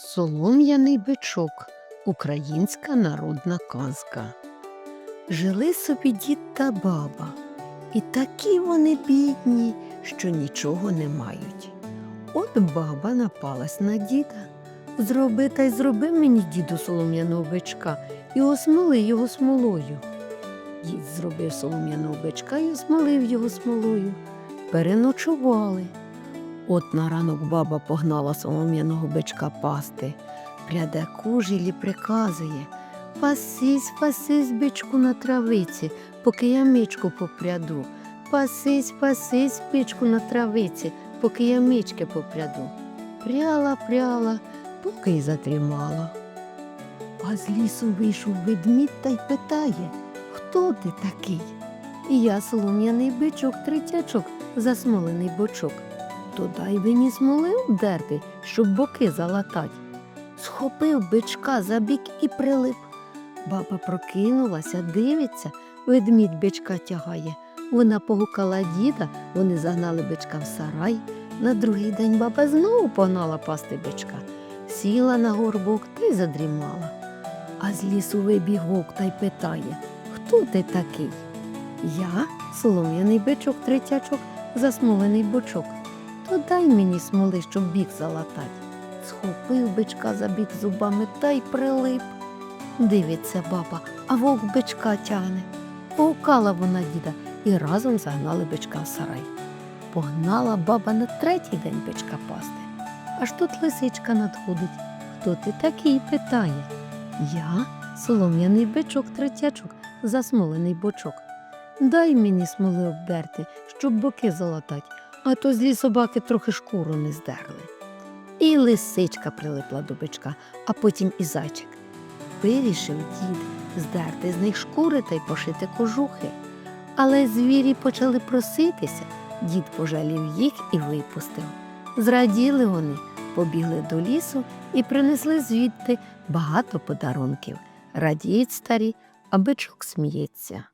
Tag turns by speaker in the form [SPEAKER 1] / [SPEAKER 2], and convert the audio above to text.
[SPEAKER 1] Солом'яний бичок українська народна казка. Жили собі дід та баба, і такі вони бідні, що нічого не мають. От баба напалась на діда. Зроби та й зроби мені, діду, солом'яного бичка, і осмоли його смолою. Дід зробив солом'яного бичка і осмолив його смолою. Переночували. От на ранок баба погнала солом'яного бичка пасти. Пряде кужілі приказує Пасись, пасись, бичку на травиці, поки я мичку попряду. Пасись, пасись, бичку на травиці, поки я мички попряду. Пряла, пряла, поки й затрімала. А з лісу вийшов ведмідь та й питає Хто ти такий? І я солом'яний бичок, третячок, засмолений бочок. То дай мені смоли обдерти, щоб боки залатать. Схопив бичка за бік і прилип. Баба прокинулася, дивиться, ведмідь бичка тягає. Вона погукала діда, вони загнали бичка в сарай. На другий день баба знову погнала пасти бичка. Сіла на горбок та й задрімала. А з лісу вибіг вовк та й питає Хто ти такий? Я солом'яний бичок, третячок, засмолений бочок. То мені смоли, щоб бік залатать. Схопив бичка за бік зубами та й прилип. Дивиться баба, а вовк бичка тягне. Погукала вона діда і разом загнали бичка в сарай. Погнала баба на третій день бичка пасти. Аж тут лисичка надходить. Хто ти такий? питає. Я солом'яний бичок, третячок, засмолений бочок. Дай мені смоли обдерти, щоб боки залатать, а то злі собаки трохи шкуру не здерли. І лисичка прилипла до бичка, а потім і зайчик. Вирішив дід здерти з них шкури та й пошити кожухи. Але звірі почали проситися, дід пожалів їх і випустив. Зраділи вони, побігли до лісу і принесли звідти багато подарунків. Радіють старі, а бичок сміється.